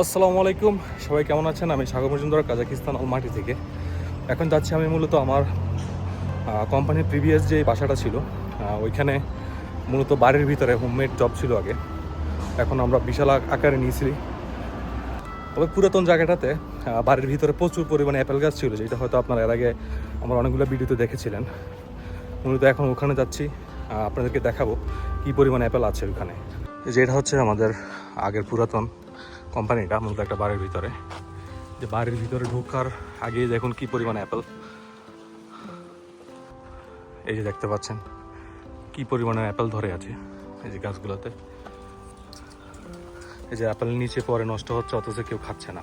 আসসালামু আলাইকুম। সবাই কেমন আছেন? আমি সাগর মজুমদার কাজাকিস্তান অলমাটি থেকে। এখন যাচ্ছি আমি মূলত আমার কোম্পানির প্রিভিয়াস যে বাসাটা ছিল ওইখানে মূলত বাড়ির ভিতরে হোমমেড জব ছিল আগে। এখন আমরা বিশাল আকারে নিয়েছি। তবে পুরাতন জায়গাটাতে বাড়ির ভিতরে প্রচুর পরিমাণে অ্যাপেল গাছ ছিল, যেটা হয়তো আপনারা এর আগে আমার অনেকগুলো ভিডিওতে দেখেছিলেন। মূলত এখন ওখানে যাচ্ছি আপনাদেরকে দেখাবো কী পরিমাণ অ্যাপেল আছে ওখানে। যেটা হচ্ছে আমাদের আগের পুরাতন কোম্পানিটা, মূলত একটা বাড়ির ভিতরে। যে বাড়ির ভিতরে ঢোকার আগে দেখুন কি পরিমাণ অ্যাপেল। এই যে দেখতে পাচ্ছেন, কি পরিমাণে অ্যাপেল ধরে আছে এই যে গাছগুলোতে। এই যে অ্যাপেল নিচে পরে নষ্ট হচ্ছে, অথচ কেউ খাচ্ছে না।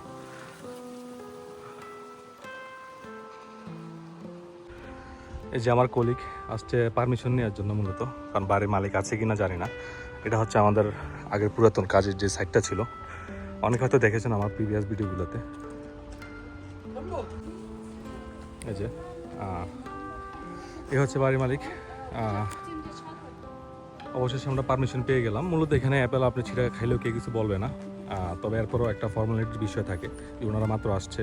এই যে আমার কলিগ আসছে পারমিশন নেওয়ার জন্য মূলত, কারণ বাড়ির মালিক আছে কিনা জানি না। এটা হচ্ছে আমাদের আগের পুরাতন কাজের যে সাইটটা ছিল অনেক হয়তো দেখেছেন আমার প্রিভিয়াস ভিডিওগুলোতে এই যে এ হচ্ছে বাড়ির মালিক। অবশেষে আমরা পারমিশন পেয়ে গেলাম। মূলত এখানে অ্যাপেল আপনি ছিঁড়ে খাইলেও কেউ কিছু বলবে না। তবে এরপরও একটা ফর্মালিটির বিষয় থাকে যে ওনারা মাত্র আসছে।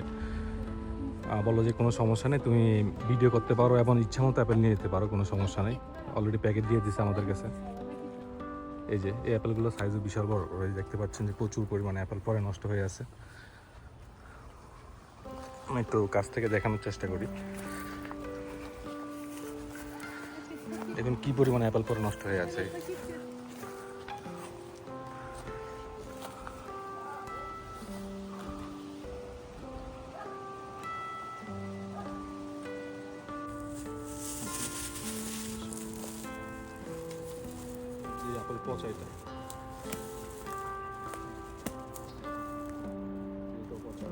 বলল যে কোনো সমস্যা নেই, তুমি ভিডিও করতে পারো এবং ইচ্ছা মতো অ্যাপেল নিয়ে যেতে পারো, কোনো সমস্যা নেই। অলরেডি প্যাকেট দিয়ে দিছে আমাদের কাছে। এই যে, এই অ্যাপেলগুলো সাইজও বিশাল বড়। এই দেখতে পাচ্ছেন যে প্রচুর পরিমাণে অ্যাপেল পরে নষ্ট হয়ে আছে। আমি একটু কাছ থেকে দেখানোর চেষ্টা করি। দেখুন কী পরিমাণে অ্যাপেল পরে নষ্ট হয়ে আছে। এই অ্যাপেল পচা এটা এটাও পচা।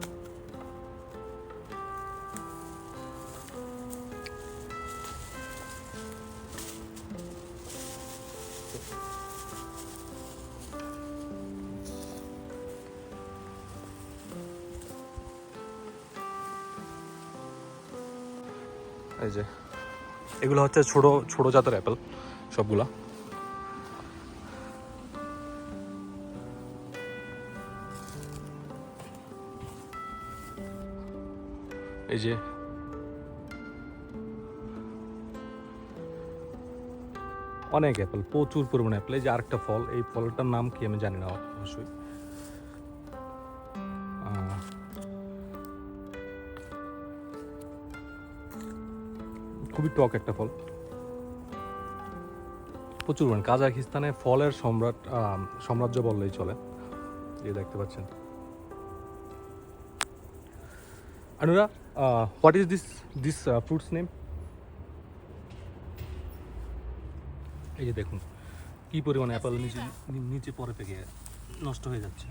এই যে, এগুলো হচ্ছে ছোট ছোট জাতের অ্যাপেল সবগুলা এই যে। অনেক অ্যাপেল প্রচুর পরিমাণে অ্যাপেল এই যে আরেকটা ফল, এই ফলটার নাম কি আমি জানি না অবশ্যই। খুবই টক একটা ফল। প্রচুর পরিমাণ। কাজাকিস্তানে ফলের সম্রাট সাম্রাজ্য বললেই চলে। এই দেখতে পাচ্ছেন। Anura, uh, what is this this uh, fruit's name? এই যে দেখুন কি পরিমাণ অ্যাপেল নিচে নিচে পরে পেকে নষ্ট হয়ে যাচ্ছে